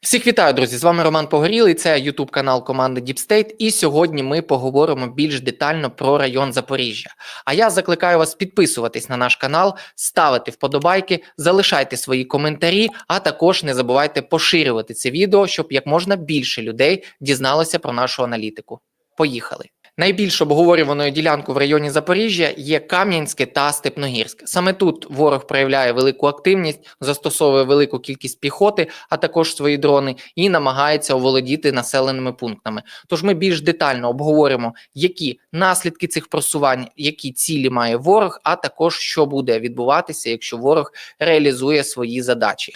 Всіх вітаю, друзі! З вами Роман Погорілий. Це Ютуб канал команди Deep State. І сьогодні ми поговоримо більш детально про район Запоріжжя. А я закликаю вас підписуватись на наш канал, ставити вподобайки, залишайте свої коментарі, а також не забувайте поширювати це відео, щоб як можна більше людей дізналося про нашу аналітику. Поїхали! Найбільш обговорюваною ділянкою в районі Запоріжжя є Кам'янське та Степногірське. Саме тут ворог проявляє велику активність, застосовує велику кількість піхоти, а також свої дрони, і намагається оволодіти населеними пунктами. Тож ми більш детально обговоримо, які наслідки цих просувань, які цілі має ворог, а також що буде відбуватися, якщо ворог реалізує свої задачі.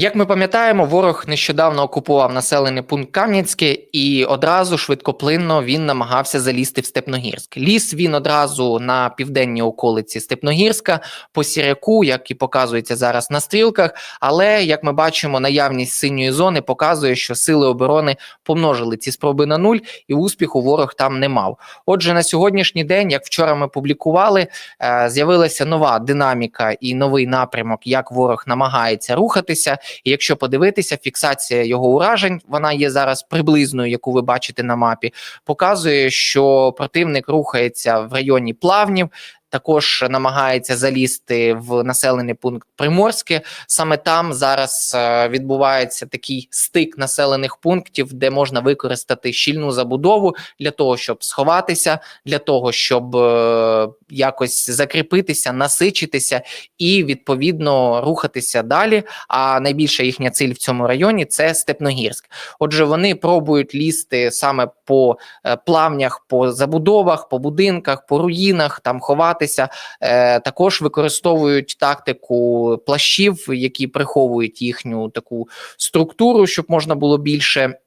Як ми пам'ятаємо, ворог нещодавно окупував населений пункт Кам'янське, і одразу швидкоплинно він намагався залізти в Степногірськ. Ліс він одразу на південній околиці Степногірська, по сіряку, як і показується зараз на стрілках. Але як ми бачимо, наявність синьої зони показує, що сили оборони помножили ці спроби на нуль, і успіху ворог там не мав. Отже, на сьогоднішній день, як вчора ми публікували, е, з'явилася нова динаміка і новий напрямок, як ворог намагається рухатися. І якщо подивитися, фіксація його уражень, вона є зараз приблизною, яку ви бачите на мапі, показує, що противник рухається в районі плавнів. Також намагається залізти в населений пункт Приморське. Саме там зараз е, відбувається такий стик населених пунктів, де можна використати щільну забудову для того, щоб сховатися, для того, щоб е, якось закріпитися, насичитися і відповідно рухатися далі. А найбільша їхня ціль в цьому районі це Степногірськ. Отже, вони пробують лізти саме по е, плавнях, по забудовах, по будинках, по руїнах, там ховатися. Е, Також використовують тактику плащів, які приховують їхню таку структуру, щоб можна було більше.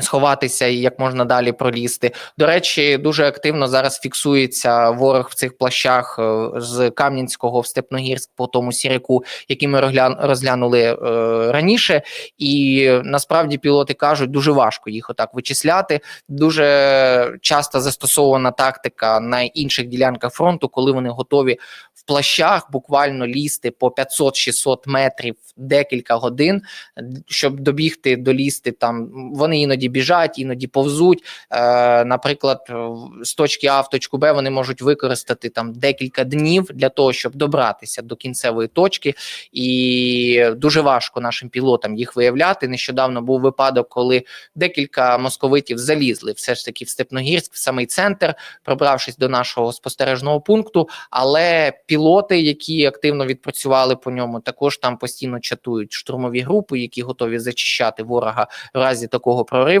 Сховатися і як можна далі пролізти. До речі, дуже активно зараз фіксується ворог в цих плащах е, з Кам'янського в Степногірськ по тому сіряку, який ми розглянули е, раніше. І насправді пілоти кажуть, дуже важко їх отак вичисляти. Дуже часто застосована тактика на інших ділянках фронту, коли вони готові в плащах буквально лізти по 500-600 метрів декілька годин, щоб добігти, долізти там. Вони іноді біжать, іноді повзуть. Е, наприклад, з точки А в точку Б вони можуть використати там декілька днів для того, щоб добратися до кінцевої точки, і дуже важко нашим пілотам їх виявляти. Нещодавно був випадок, коли декілька московитів залізли все ж таки в Степногірськ, в самий центр, пробравшись до нашого спостережного пункту. Але пілоти, які активно відпрацювали по ньому, також там постійно чатують штурмові групи, які готові зачищати ворога в разі такого прориву.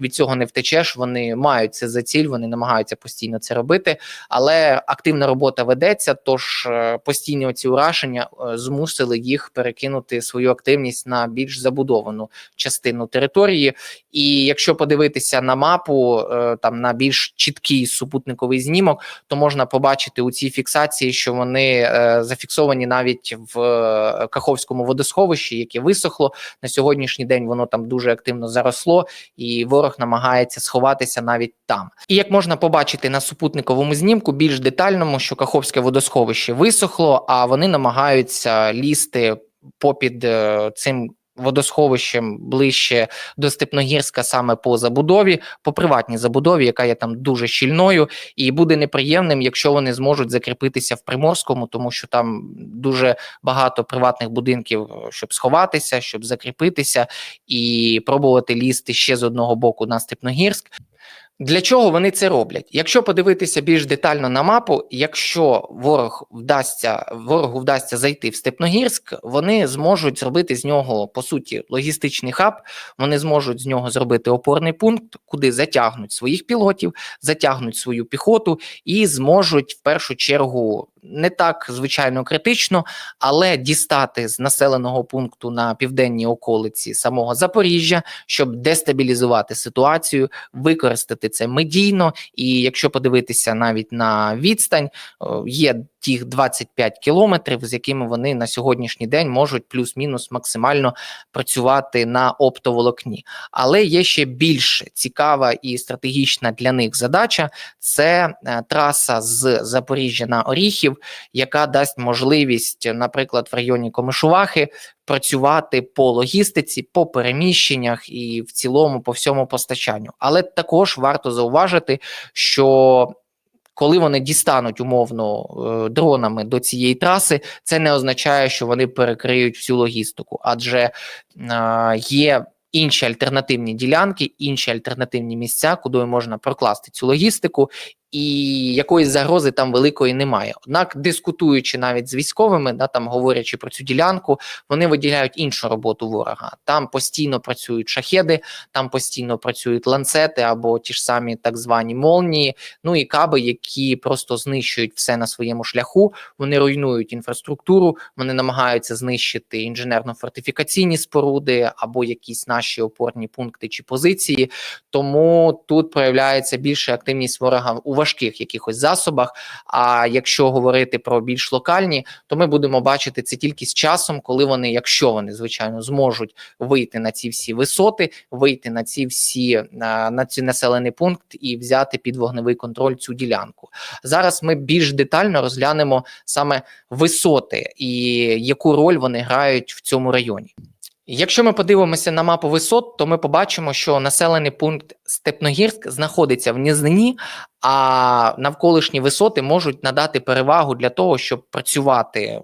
Від цього не втечеш. Вони мають це за ціль, вони намагаються постійно це робити. Але активна робота ведеться. Тож е, постійні оці ураження е, змусили їх перекинути свою активність на більш забудовану частину території. І якщо подивитися на мапу, е, там на більш чіткий супутниковий знімок, то можна побачити у цій фіксації, що вони зафіксовані навіть в Каховському водосховищі, яке висохло на сьогоднішній день. Воно там дуже активно заросло, і ворог намагається сховатися навіть там. І як можна побачити на супутниковому знімку, більш детальному, що Каховське водосховище висохло, а вони намагаються лізти попід е, цим. Водосховищем ближче до Степногірська саме по забудові, по приватній забудові, яка є там дуже щільною, і буде неприємним, якщо вони зможуть закріпитися в Приморському, тому що там дуже багато приватних будинків, щоб сховатися, щоб закріпитися і пробувати лізти ще з одного боку на Степногірськ. Для чого вони це роблять? Якщо подивитися більш детально на мапу, якщо ворог вдасться ворогу вдасться зайти в Степногірськ, вони зможуть зробити з нього по суті логістичний хаб. Вони зможуть з нього зробити опорний пункт, куди затягнуть своїх пілотів, затягнуть свою піхоту і зможуть в першу чергу не так звичайно критично, але дістати з населеного пункту на південній околиці самого Запоріжжя, щоб дестабілізувати ситуацію, використати це медійно. І якщо подивитися навіть на відстань, є тих 25 кілометрів, з якими вони на сьогоднішній день можуть плюс-мінус максимально працювати на оптоволокні. Але є ще більш цікава і стратегічна для них задача це е, траса з Запоріжжя на Оріхів, яка дасть можливість, наприклад, в районі Комишувахи працювати по логістиці, по переміщеннях і в цілому по всьому постачанню. Але також варто зауважити, що коли вони дістануть умовно е, дронами до цієї траси, це не означає, що вони перекриють всю логістику, адже е, є інші альтернативні ділянки, інші альтернативні місця, куди можна прокласти цю логістику, і якоїсь загрози там великої немає. Однак, дискутуючи навіть з військовими, да там говорячи про цю ділянку, вони виділяють іншу роботу ворога. Там постійно працюють шахеди, там постійно працюють ланцети або ті ж самі так звані молнії, ну і каби, які просто знищують все на своєму шляху. Вони руйнують інфраструктуру, вони намагаються знищити інженерно-фортифікаційні споруди або якісь наші опорні пункти чи позиції. Тому тут проявляється більша активність ворога у важких якихось засобах. А якщо говорити про більш локальні, то ми будемо бачити це тільки з часом, коли вони, якщо вони звичайно зможуть вийти на ці всі висоти, вийти на ці всі на, на ці населений пункт і взяти під вогневий контроль цю ділянку. Зараз ми більш детально розглянемо саме висоти і яку роль вони грають в цьому районі. Якщо ми подивимося на мапу висот, то ми побачимо, що населений пункт Степногірськ знаходиться в низині, а навколишні висоти можуть надати перевагу для того, щоб працювати е,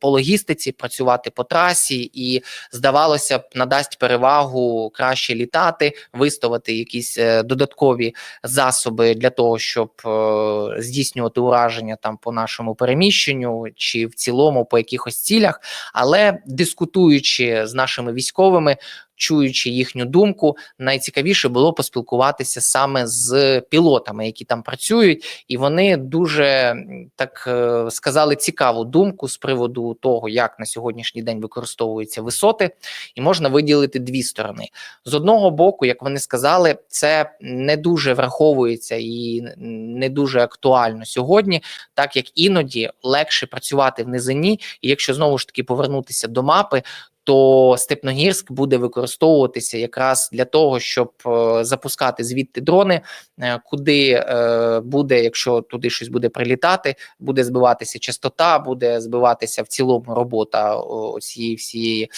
по логістиці, працювати по трасі, і здавалося б, надасть перевагу краще літати, виставити якісь е, додаткові засоби для того, щоб е, здійснювати ураження там по нашому переміщенню чи в цілому по якихось цілях. Але дискутуючи з нашими військовими, чуючи їхню думку, найцікавіше було поспілкуватися саме з пілотами, які там працюють, і вони дуже так е, сказали цікаву думку з приводу того, як на сьогоднішній день використовуються висоти, і можна виділити дві сторони. З одного боку, як вони сказали, це не дуже враховується і не дуже актуально сьогодні, так як іноді легше працювати в низині, і якщо знову ж таки повернутися до мапи, то Степногірськ буде використовуватися якраз для того, щоб е, запускати звідти дрони, е, куди е, буде, якщо туди щось буде прилітати, буде збиватися частота, буде збиватися в цілому робота цієї всієї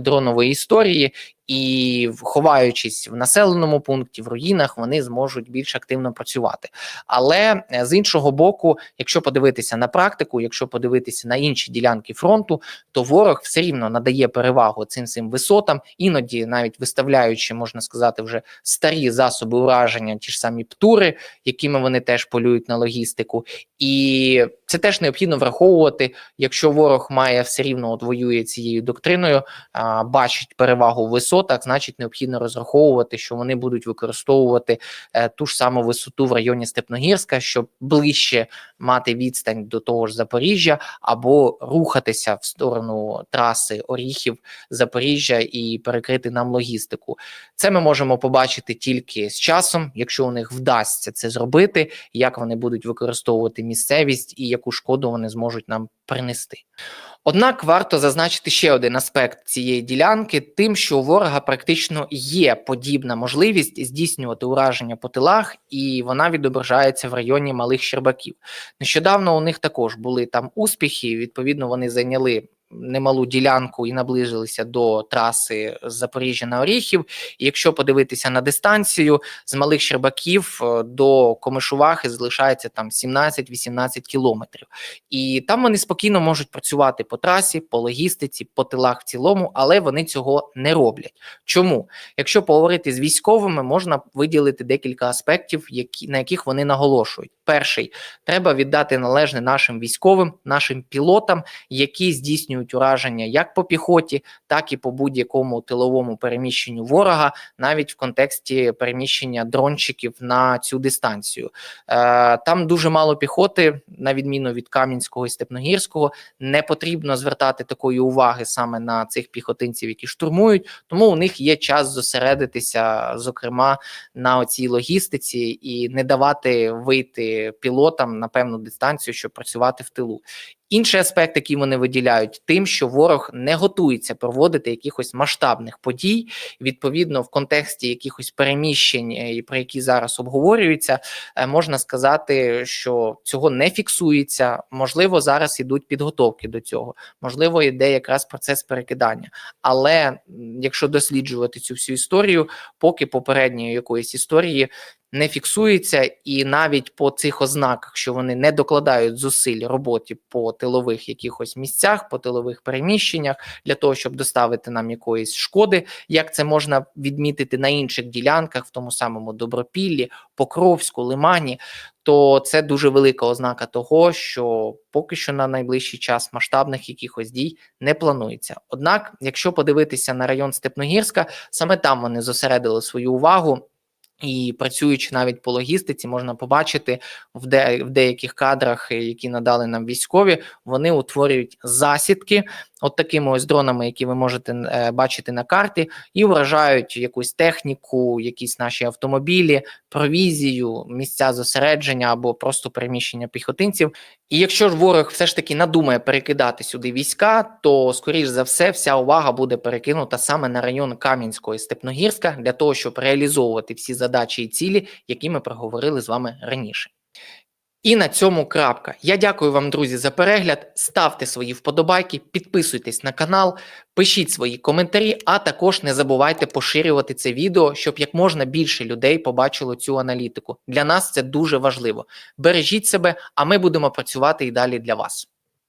дронової історії, і ховаючись в населеному пункті, в руїнах, вони зможуть більш активно працювати. Але е, з іншого боку, якщо подивитися на практику, якщо подивитися на інші ділянки фронту, то ворог все рівно надає перевагу цим цим висотам, іноді навіть виставляючи, можна сказати, вже старі засоби ураження, ті ж самі птури, якими вони теж полюють на логістику, і це теж необхідно враховувати, якщо ворог має все рівно от воює цією доктриною, а, бачить перевагу в висотах, значить необхідно розраховувати, що вони будуть використовувати е, ту ж саму висоту в районі Степногірська, щоб ближче мати відстань до того ж Запоріжжя, або рухатися в сторону траси Оріхів Запоріжжя і перекрити нам логістику. Це ми можемо побачити тільки з часом, якщо у них вдасться це зробити, як вони будуть використовувати місцевість і яку шкоду вони зможуть нам принести. Однак варто зазначити ще один аспект цієї ділянки, тим, що у ворога практично є подібна можливість здійснювати ураження по тилах, і вона відображається в районі малих Щербаків. Нещодавно у них також були там успіхи. Відповідно, вони зайняли немалу ділянку і наближилися до траси Запоріжжя на Оріхів. І якщо подивитися на дистанцію з малих Щербаків е, до Комишувахи залишається там 17-18 кілометрів, і там вони спокійно можуть працювати по трасі, по логістиці, по тилах в цілому, але вони цього не роблять. Чому? Якщо поговорити з військовими, можна виділити декілька аспектів, які на яких вони наголошують. Перший треба віддати належне нашим військовим, нашим пілотам, які здійснюють здійснюють ураження як по піхоті, так і по будь-якому тиловому переміщенню ворога, навіть в контексті переміщення дрончиків на цю дистанцію. Е, Там дуже мало піхоти, на відміну від Кам'янського і Степногірського, не потрібно звертати такої уваги саме на цих піхотинців, які штурмують, тому у них є час зосередитися, зокрема на оцій логістиці, і не давати вийти пілотам на певну дистанцію, щоб працювати в тилу. Інший аспект, який вони виділяють, тим, що ворог не готується проводити якихось масштабних подій, відповідно, в контексті якихось переміщень, е, про які зараз обговорюються, е, можна сказати, що цього не фіксується. Можливо, зараз ідуть підготовки до цього, можливо, йде якраз процес перекидання. Але якщо досліджувати цю всю історію, поки попередньої якоїсь історії не фіксується, і навіть по цих ознаках, що вони не докладають зусиль роботі по тилових якихось місцях, по тилових переміщеннях для того, щоб доставити нам якоїсь шкоди, як це можна відмітити на інших ділянках, в тому самому Добропіллі, Покровську, Лимані. То це дуже велика ознака того, що поки що на найближчий час масштабних якихось дій не планується. Однак, якщо подивитися на район Степногірська, саме там вони зосередили свою увагу. І працюючи навіть по логістиці, можна побачити в, де, в деяких кадрах, е, які надали нам військові, вони утворюють засідки, от такими ось дронами, які ви можете е, бачити на карті, і вражають якусь техніку, якісь наші автомобілі, провізію, місця зосередження або просто переміщення піхотинців. І якщо ж ворог все ж таки надумає перекидати сюди війська, то скоріш за все вся увага буде перекинута саме на район Кам'янського і Степногірська для того, щоб реалізовувати всі задачі і цілі, які ми проговорили з вами раніше. І на цьому крапка. Я дякую вам, друзі, за перегляд. Ставте свої вподобайки, підписуйтесь на канал, пишіть свої коментарі, а також не забувайте поширювати це відео, щоб як можна більше людей побачило цю аналітику. Для нас це дуже важливо. Бережіть себе, а ми будемо працювати і далі для вас.